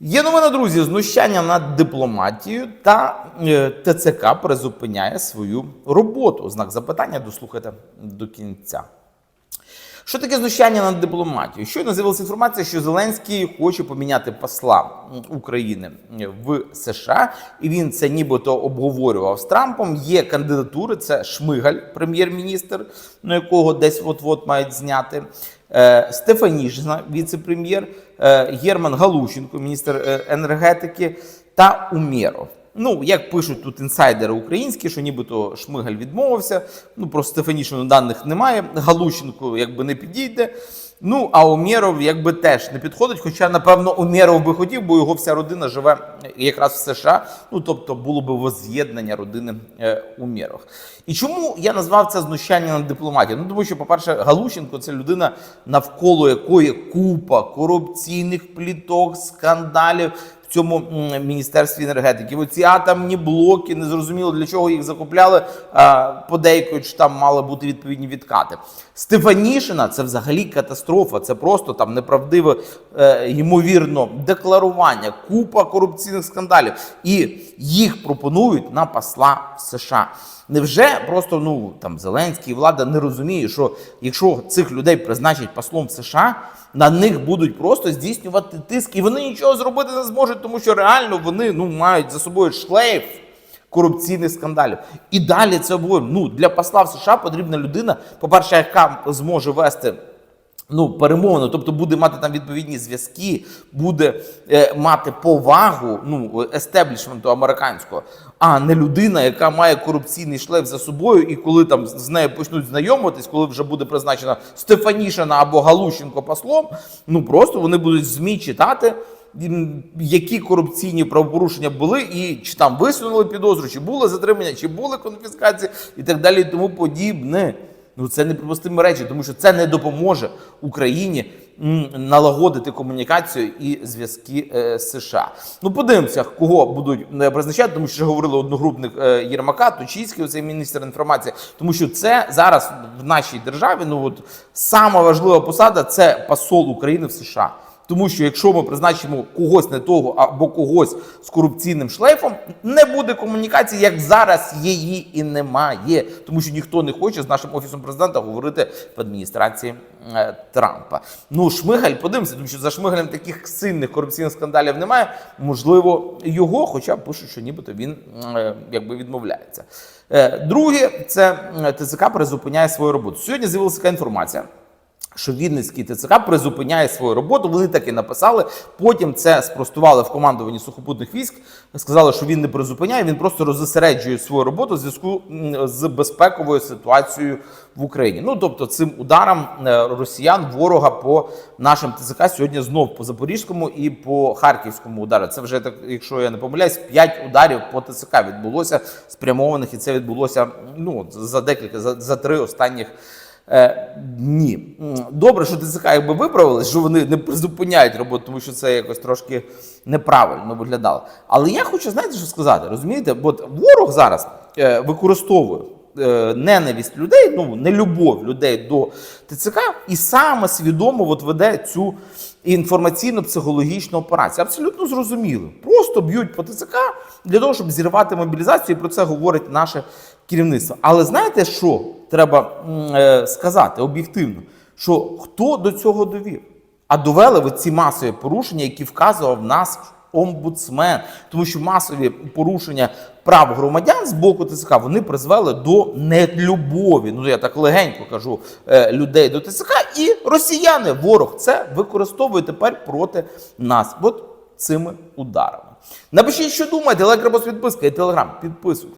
Є новина, друзі, знущання над дипломатією та е, ТЦК призупиняє свою роботу. Знак запитання дослухайте до кінця. Що таке знущання над дипломатією? Щойно з'явилася інформація, що Зеленський хоче поміняти посла України в США, і він це нібито обговорював з Трампом. Є кандидатури, це Шмигаль, прем'єр-міністр, на якого десь от-от мають зняти. е, Стефанішина, віце-прем'єр, е, Герман Галущенко, міністр е, енергетики, та Умєров. Ну, як пишуть тут інсайдери українські, що нібито Шмигаль відмовився. Ну, про Стефанішину даних немає. Галущенко якби не підійде. Ну, а Умєров якби теж не підходить. Хоча, напевно, Умєров би хотів, бо його вся родина живе якраз в США. Ну, тобто, було би воз'єднання родини е, Умєров. І чому я назвав це знущання над дипломатією? Ну, тому що, по-перше, Галущенко це людина, навколо якої купа корупційних пліток, скандалів цьому міністерстві енергетики. Оці атомні блоки, незрозуміло для чого їх закупляли. Подейкують, там мали бути відповідні відкати. Стефанішина це взагалі катастрофа. Це просто там неправдиве, е, ймовірно, декларування, купа корупційних скандалів. І їх пропонують на посла в США. Невже просто ну там Зеленський влада не розуміє, що якщо цих людей призначать послом в США, на них будуть просто здійснювати тиск, і вони нічого зробити не зможуть, тому що реально вони ну мають за собою шлейф корупційних скандалів. І далі це обговорюємо. Ну для посла в США потрібна людина, по-перше, яка зможе вести. Ну, перемовину, тобто буде мати там відповідні зв'язки, буде е, мати повагу ну, естеблішменту американського, а не людина, яка має корупційний шлейф за собою, і коли там з нею почнуть знайомитись, коли вже буде призначена Стефанішина або Галущенко послом, ну просто вони будуть ЗМІ читати. Які корупційні правопорушення були, і чи там висунули підозру, чи були затримання, чи були конфіскації, і так далі, і тому подібне. Ну це неприпустимі речі, тому що це не допоможе Україні налагодити комунікацію і зв'язки е, з США. Ну подивимося, кого будуть е, призначати, тому що говорили одногрупник е, Єрмака, Точицький, оцей міністр інформації, тому що це зараз в нашій державі. Ну от сама важлива посада це посол України в США. Тому що якщо ми призначимо когось не того або когось з корупційним шлейфом, не буде комунікації, як зараз її і немає. Тому що ніхто не хоче з нашим офісом президента говорити в адміністрації е, Трампа. Ну, Шмигаль, подивимося, тому що за Шмигалем таких сильних корупційних скандалів немає. Можливо, його, хоча пишуть, що нібито він е, якби відмовляється. Е, друге, це е, ТЦК призупиняє свою роботу. Сьогодні з'явилася така інформація що Вінницький ТЦК призупиняє свою роботу. Вони так і написали. Потім це спростували в командуванні сухопутних військ. Сказали, що він не призупиняє, він просто розосереджує свою роботу в зв'язку з безпековою ситуацією в Україні. Ну тобто, цим ударом е, росіян ворога по нашим ТЦК сьогодні знов по Запорізькому і по Харківському удару. Це вже так, якщо я не помиляюсь, 5 ударів по ТЦК відбулося спрямованих, і це відбулося ну за декілька за, за три останніх. Е, ні. Добре, що ТЦК якби виправили, що вони не призупиняють роботу, тому що це якось трошки неправильно виглядало. Але я хочу, знаєте, що сказати, розумієте? Бо ворог зараз е, використовує ненависть людей, ну нелюбов людей до ТЦК, і саме свідомо от веде цю інформаційно-психологічну операцію. Абсолютно зрозуміло. Просто б'ють по ТЦК для того, щоб зірвати мобілізацію, і про це говорить наше керівництво. Але знаєте, що треба е, сказати об'єктивно? Що хто до цього довів? А довели ви ці масові порушення, які вказував нас омбудсмен, тому що масові порушення прав громадян з боку ТСК вони призвели до нелюбові. Ну я так легенько кажу е, людей до ТСК, і росіяни, ворог це використовує тепер проти нас. От цими ударами. Напишіть, що думаєте, лайк, репост, підписка і телеграм. Підписуйтесь.